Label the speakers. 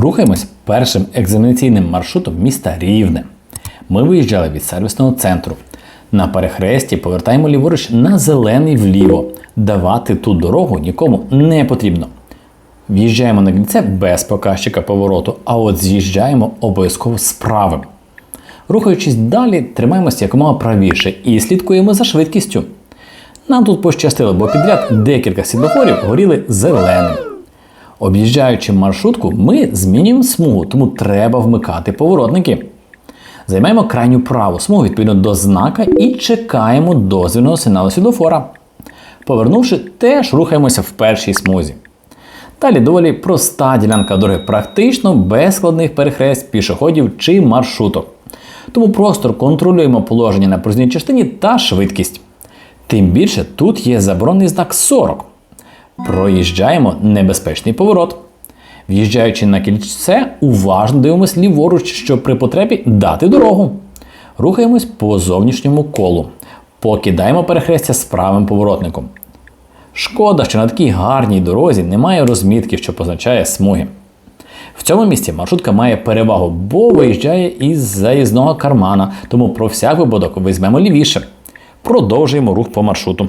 Speaker 1: Рухаємось першим екзаменаційним маршрутом міста Рівне. Ми виїжджали від сервісного центру. На перехресті повертаємо ліворуч на зелений вліво. Давати ту дорогу нікому не потрібно. В'їжджаємо на кільце без показчика повороту, а от з'їжджаємо обов'язково з правим. Рухаючись далі, тримаємося якомога правіше і слідкуємо за швидкістю. Нам тут пощастило, бо підряд декілька світлофорів горіли зеленим. Об'їжджаючи маршрутку, ми змінюємо смугу, тому треба вмикати поворотники. Займаємо крайню праву смугу відповідно до знака і чекаємо дозвільного сигналу світлофора. Повернувши, теж рухаємося в першій смузі. Далі доволі проста ділянка дороги, практично без складних перехрест пішоходів чи маршруток. Тому просто контролюємо положення на проїзній частині та швидкість. Тим більше тут є заборонений знак 40. Проїжджаємо небезпечний поворот. В'їжджаючи на кільце, уважно дивимось ліворуч, щоб при потребі дати дорогу. Рухаємось по зовнішньому колу. Покидаємо перехрестя з правим поворотником. Шкода, що на такій гарній дорозі немає розмітки, що позначає смуги. В цьому місці маршрутка має перевагу, бо виїжджає із заїзного кармана, тому про всяк випадок візьмемо лівіше. Продовжуємо рух по маршруту.